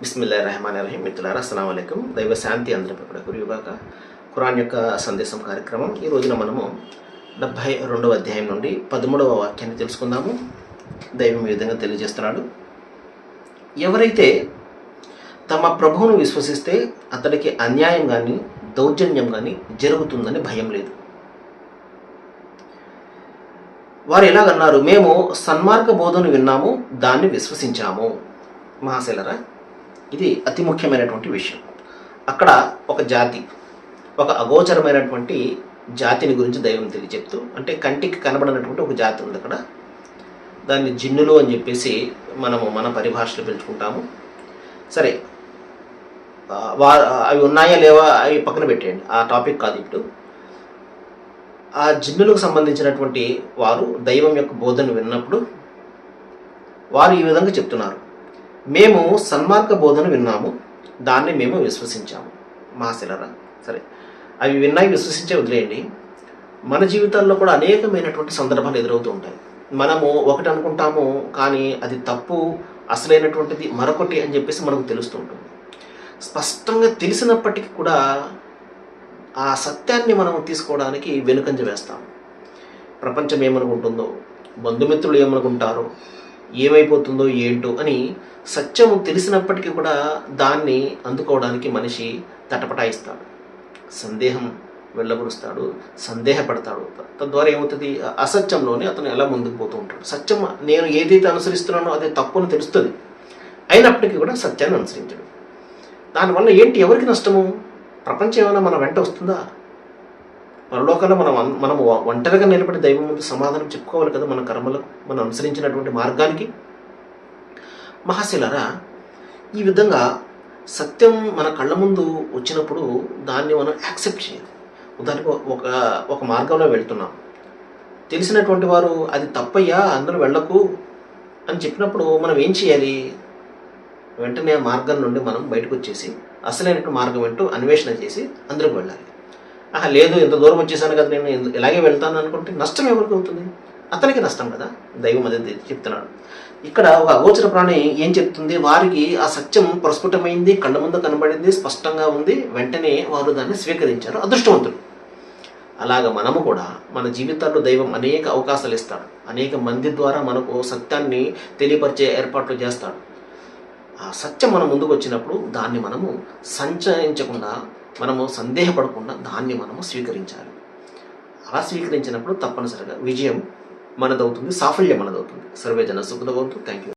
బిస్మిల్లా రెహమాన్ రహీం మిత్రులారా అస్సలం అయికం దైవ శాంతి అందరిపై కూడా గురిగాక ఖురాన్ యొక్క సందేశం కార్యక్రమం. ఈ రోజున మనము డెబ్భై రెండవ అధ్యాయం నుండి పదమూడవ వాక్యాన్ని తెలుసుకుందాము. దైవం ఈ విధంగా తెలియజేస్తున్నాడు. ఎవరైతే తమ ప్రభువును విశ్వసిస్తే అతడికి అన్యాయం కానీ దౌర్జన్యం కానీ జరుగుతుందని భయం లేదు. వారు ఎలాగన్నారు? మేము సన్మార్గ బోధను విన్నాము దాన్ని విశ్వసించాము. మహాశైలరా ఇది అతి ముఖ్యమైనటువంటి విషయం. అక్కడ ఒక జాతి ఒక అగోచరమైనటువంటి జాతిని గురించి దైవం తెలియజెప్తూ అంటే కంటికి కనబడినటువంటి ఒక జాతి ఉంది అక్కడ. దాన్ని జిన్నులు అని చెప్పేసి మనము మన పరిభాషలు పెంచుకుంటాము సరే వా అవి ఉన్నాయా లేవా అవి పక్కన పెట్టేయండి. ఆ టాపిక్ కాదు ఇప్పుడు. ఆ జిన్నులకు సంబంధించినటువంటి వారు దైవం యొక్క బోధన విన్నప్పుడు వారు ఈ విధంగా చెప్తున్నారు. మేము సన్మార్గ బోధన విన్నాము దాన్ని మేము విశ్వసించాము. మహాశిలరా సరే. అవి విన్నాయి విశ్వసించే వదిలేయండి. మన జీవితాల్లో కూడా అనేకమైనటువంటి సందర్భాలు ఎదురవుతూ ఉంటాయి. మనము ఒకటి అనుకుంటాము కానీ అది తప్పు అసలైనటువంటిది మరొకటి అని చెప్పేసి మనకు తెలుస్తూ ఉంటుంది. స్పష్టంగా తెలిసినప్పటికీ కూడా ఆ సత్యాన్ని మనం తీసుకోవడానికి వెనుకంజ వేస్తాం. ప్రపంచం ఏమనుకుంటుందో బంధుమిత్రులు ఏమనుకుంటారో ఏమైపోతుందో ఏంటో అని సత్యం తెలిసినప్పటికీ కూడా దాన్ని అందుకోవడానికి మనిషి తటపటాయిస్తాడు. సందేహం వెళ్ళబరుస్తాడు సందేహపడతాడు. తద్వారా ఏమవుతుంది? అసత్యంలోనే అతను ఎలా ముందుకు పోతూ ఉంటాడు. సత్యం నేను ఏదైతే అనుసరిస్తున్నానో అదే తప్పును తెలుస్తుంది. అయినప్పటికీ కూడా సత్యాన్ని అనుసరించడు. దానివల్ల ఏంటి ఎవరికి నష్టము? ప్రపంచం ఏమైనా మన వెంట వస్తుందా? పరలోకంలో మనం మనం ఒంటరిగా నిలబడి దైవం ముందు సమాధానం చెప్పుకోవాలి కదా మన కర్మలకు మనం అనుసరించినటువంటి మార్గానికి. మహాశిలరా ఈ విధంగా సత్యం మన కళ్ళ ముందు వచ్చినప్పుడు దాన్ని మనం యాక్సెప్ట్ చేయాలి. ఉదాహరణకు ఒక ఒక మార్గంలో వెళ్తున్నాం. తెలిసినటువంటి వారు అది తప్పయ్యా అందరూ వెళ్ళకు అని చెప్పినప్పుడు మనం ఏం చేయాలి? వెంటనే ఆ మార్గం నుండి మనం బయటకు వచ్చేసి అసలైనటువంటి మార్గం ఏంటో అన్వేషణ చేసి అందరికి వెళ్ళాలి. ఆహా లేదు ఇంత దూరం వచ్చేసాను కదా నేను ఇలాగే వెళ్తాను అనుకుంటే నష్టం ఎవరికి ఉంటుంది? అతనికి నష్టం కదా దైవం అదే చెప్తున్నాడు. ఇక్కడ ఒక అగోచర ప్రాణి ఏం చెప్తుంది? వారికి ఆ సత్యం ప్రస్ఫుటమైంది కళ్ళ ముందు కనబడింది స్పష్టంగా ఉంది వెంటనే వారు దాన్ని స్వీకరించారు అదృష్టవంతులు. అలాగ మనము కూడా మన జీవితాల్లో దైవం అనేక అవకాశాలు ఇస్తాడు. అనేక మంది ద్వారా మనకు సత్యాన్ని తెలియపరిచే ఏర్పాట్లు చేస్తాడు. ఆ సత్యం మన ముందుకు వచ్చినప్పుడు దాన్ని మనము సంచరించకుండా మనము సందేహపడకుండా దాన్ని మనము స్వీకరించాలి. అలా స్వీకరించినప్పుడు తప్పనిసరిగా విజయం మనదవుతుంది సాఫల్యం మనదవుతుంది. సర్వే జన సుఖదవంతు థ్యాంక్ యూ